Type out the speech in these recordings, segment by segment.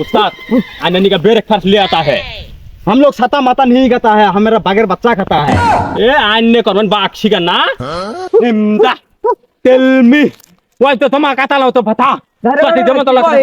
उस्ताद आनंदी का बेर खर्च ले आता है। हम लोग सता माता नहीं खाता है हमारा बगैर बच्चा खाता है। ए आने कर मन बाक्षी का ना? निम्दा टेल मी व्हाट द तुम तो आकाता लाओ तो बता। तो जमा तो लगता है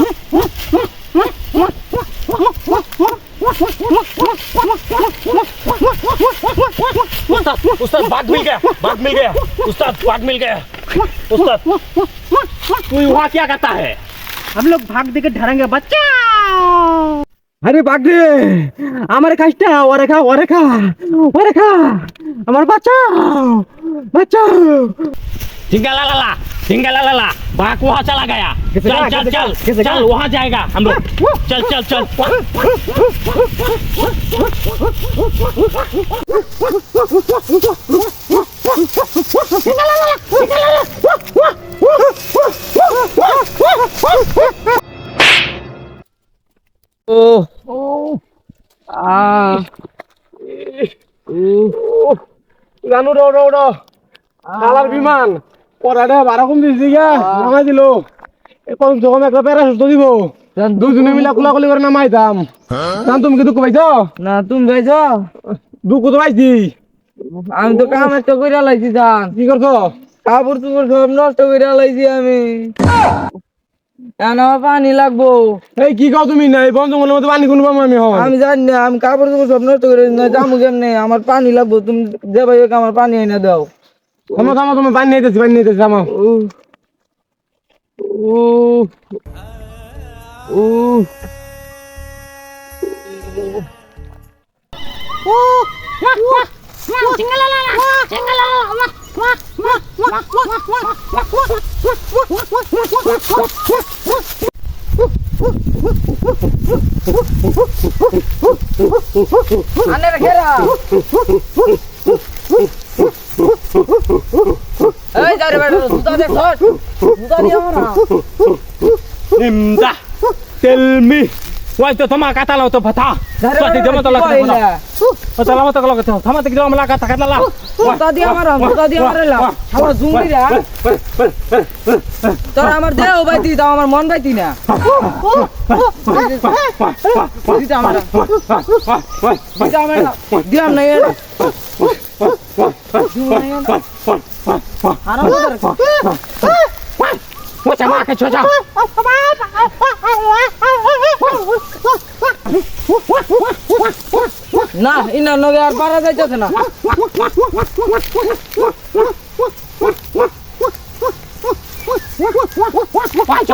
उस्ताद बाघ मिल गया बाघ मिल गया उस्ताद बाघ मिल गया उस्ताद तू वहाँ क्या करता है हम लोग भाग देके ढरेंगे बच्चा আরে বাগরে আমার কাজটা ওরে খা ওরে খা ওরে খা আমার বাঁচাও বাঁচাও टिंगालाला टिंगालाला हिंगा ला ला भाग वहाँ चला गया चल चल चल चल, चल वहाँ जाएगा हम लोग चल चल चल Oh. Oh. Ah. Uh. Nganu do do do. Dalam biman. পড়াটা বারো কম দিয়েছি গা নামাই দিল। এখন যখন একটা প্যারা সুস্থ দিব দুজনে মিলা কোলাকুলি করে নামাই দাম জান তুমি কি দুঃখ পাইছ? না তুমি ভাইছ দুঃখ তো পাইছি। আমি তো কাম একটা করে লাইছি জান। কি করছ কাপড় চোপড় সব নষ্ট করে লাইছি আমি। আমার পানি লাগবো। এই কি কও তুমি? না এই বন্ধ মনের মধ্যে পানি কোনো আমি হয় আমি জানি না আমি কাপড় চোপড় সব নষ্ট করে না যাব কেমনে আমার পানি লাগবো। তুমি যে ভাই আমার পানি এনে দাও। থামো থামো তুমি পানি নিতেছি পানি নিতেছি থামো উহ, উহ, উহ। আনের ঘেরা এই যা রে বেটা জুতা দে সর জুতা দিয়ে আমার ইমদা টেল মি। ওই তো তোমা কাতা লাও তো ভাতা। সাথে জমা তো লাগা না ও চালা মত লাগা তো থামা থেকে জমা লাগা থাকা লাও। জুতা দিয়ে আমার জুতা দিয়ে আমার লাও। আমার জুঙ্গি রে তোর আমার দে ও বাইতি দাও আমার মন বাইতি না। দিতে আমার দিতে আমার দিয়াম না What's up, Marcus? What's up? না ইনার নগে আর পারা যাইতেছে না পাঁচ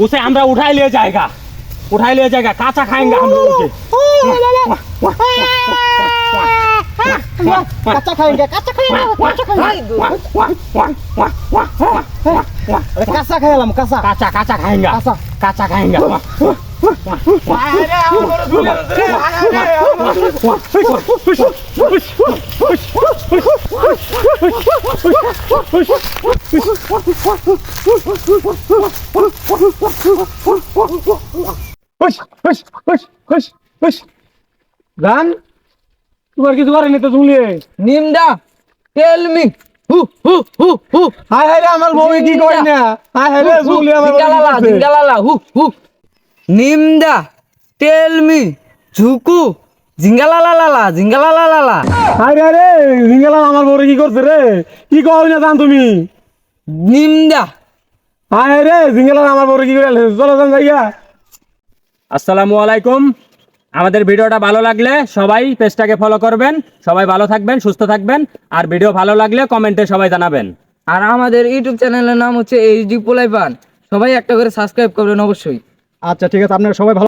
उसे हमरा उठाई ले जाएगा उठाई ले जाएगा काचा खाएँगे हम लोग उसे काचा खाएँगे काचा काचा काचा काचा काचा खाएँगे काचा खाएँगे জান তোমার কিছু করেনি তো তুমি নিমদা টেল মি হু হু হু হু। হায় হায় রে আমার বউ কি কই না? হায় হায় রে আমার হু হু। নিমদা টেল মি ঝুকু। জিঙ্গালালালা জিঙ্গালালালা রে রে জিঙ্গেলাম আমার বউ কি করছে রে? কি কই না জান তুমি? নিমদা রে জিঙ্গেলাম আমার বউ কি করে চলো জান যাইয়া আসসালামু আলাইকুম। আমাদের ভিডিওটা ভালো লাগলে সবাই পেজটাকে ফলো করবেন। সবাই ভালো থাকবেন সুস্থ থাকবেন। আর ভিডিও ভালো লাগলে কমেন্টে সবাই জানাবেন। আর আমাদের ইউটিউব চ্যানেলের নাম হচ্ছে এইচডি পোলাইপান। সবাই একটা করে সাবস্ক্রাইব করবেন অবশ্যই। আচ্ছা ঠিক আছে আপনারা সবাই ভালো